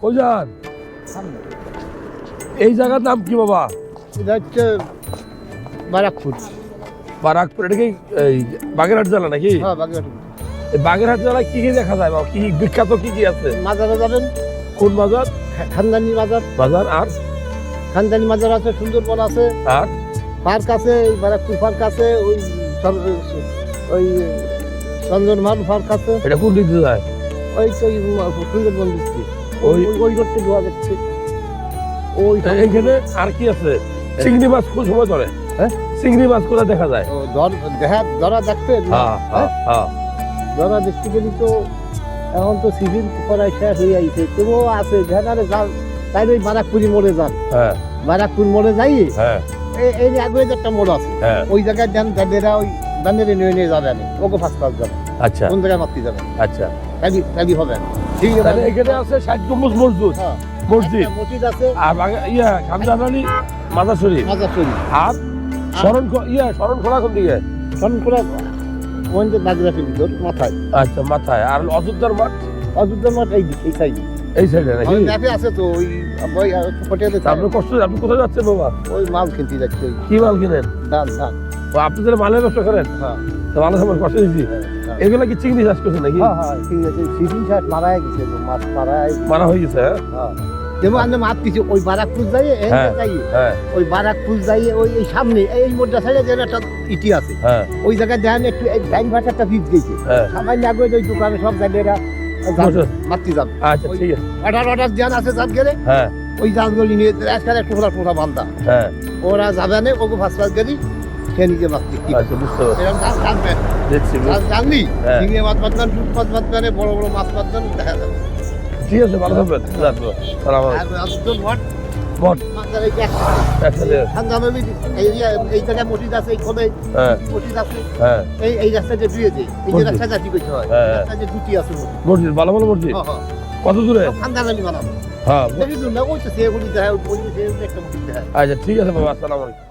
কই যান? এই জায়গার নাম কি বাবা? এটা হচ্ছে বারাকপুর। বারাকপুর এটা কি এই বাগেরহাট জেলা নাকি? হ্যাঁ বাগেরহাট বাগেরহাট জেলায় কি কি দেখা যায় বাবা কি বিখ্যাত কি কি আছে? মাজারে যাবেন? কোন বাজার খা- খানদানি বাজার বাজার আর? খানদানি বাজার আছে সুন্দরবন আছে। আর? পার্ক আছে এই বারাকপুর পার্ক আছে ওই ওই চন্দনমাল পার্ক আছে। এটা কোন দিকে যায়? ওই সুন্দরবন দিচ্ছি ওই ওই করতে গোয়া দেখছি। ওই এইখানে আর কি আছে? চিংড়ি মাছ কোন সময় ধরে। হ্যাঁ? চিংড়ি মাছ কোথায় দেখা যায়? দেখা ধরা দেখতে হ্যাঁ হ্যাঁ হ্যাঁ? ধরা দেখতে গেলে তো এখন তো সিজন করাই শেষ হয়ে আইছে। তবুও আছে যেখানে যান তাই ওই বারাকপুরি মোড়ে যান হ্যাঁ। বারাকপুর মোড়ে যাই। হ্যাঁ। এই আগে একটা মোড় আছে। ওই জায়গায় যান যাদেরা ওই দানের নিয়ে নিয়ে যাবে ওকে ফার্স্ট ক্লাস যাবে। আচ্ছা। কোন জায়গায় যাবে? আচ্ছা। হবে। ঠিক তাহলে আছে এখানে আছে ষাট গম্বুজ মসজিদ। হ্যাঁ। মসজিদ। মসজিদ আছে। আর ইয়া খামজানানি মাজার শরীফ মাজার শরীফ আর শরণ ইয়া শরণ খোলা কোন দিকে? শরণখোলা ওই যে বাগরাটের ভিতর মাথায়। আচ্ছা মাথায়। আর অযোধ্যার মাঠ? অযোধ্যা মাঠ এই দিক এই সাইডে। এই সাইডে নাকি? ম্যাপে আছে তো ওই ওই হোটেলে তা আপনি কষ্ট আপনি কোথায় যাচ্ছেন বাবা? ওই মাল কিনতে যাচ্ছে কি মাল কিনেন? ধান ধান। ও আপনি তাহলে মালের ব্যবসা করেন? হ্যাঁ। তো মালের সময় কষ্ট দিচ্ছি হ্যাঁ। এগুলো কি চিংড়ি চাষ করছেন নাকি? হ্যাঁ হ্যাঁ ঠিক আছে। মারাই গেছে মাছ মারাই মারা হয়ে গেছে হ্যাঁ? হ্যাঁ। যেমন আমরা মাছ কিছু ওই বারাকপুর যাই হ্যাঁ। যাই হ্যাঁ। ওই বারাকপুর ওই এই সামনে এই মোড়টা সাইডে যেন একটা ইটি আছে। হ্যাঁ। ওই জায়গায় দেখেন একটু এই একটা বীজ গেছে। হ্যাঁ। সামান্য আগে ওই দোকানে সব জায়গায়। মাতৃ যান আচ্ছা ঠিক আছে। অর্ডার অর্ডার জান আছে যান গেলে হ্যাঁ। ওই জানগুলি নিয়ে আজকাল একটু ফোলা বান্ধা। হ্যাঁ। ওরা যাবে না ওকে ফার্স্ট ক্লাস গেলি সে নিজে মাতৃ আচ্ছা বুঝতে পারছি। এরকম গাছ দেখছি গাছ জানলি? হ্যাঁ। ঝিঙে মাছ মাছ বাঁধবেন বড় বড় মাছ বাঁধবেন দেখা যাবে। ঠিক আছে ভালো থাকবেন। রাখব সালাম আর অন্তত ভট বট। মাছের এই একসাথে। এই যে এই জায়গায় মসজিদ আছে এই খোলে হ্যাঁ। মসজিদ আছে। হ্যাঁ। এই এই এই যে মসজিদ। হয়। হ্যাঁ, হ্যাঁ। রাস্তা যে দুটি আছে মসজিদ। মসজিদ ভালো ভালো মসজিদ? হ্যাঁ হ্যাঁ। কত দূরে? খানদানি বানাবো। হ্যাঁ দেখি দূর না ওই তো সে বলি দেখা ওই যে একটা মসজিদ দেখা আচ্ছা ঠিক আছে বাবা আসসালামু আলাইকুম।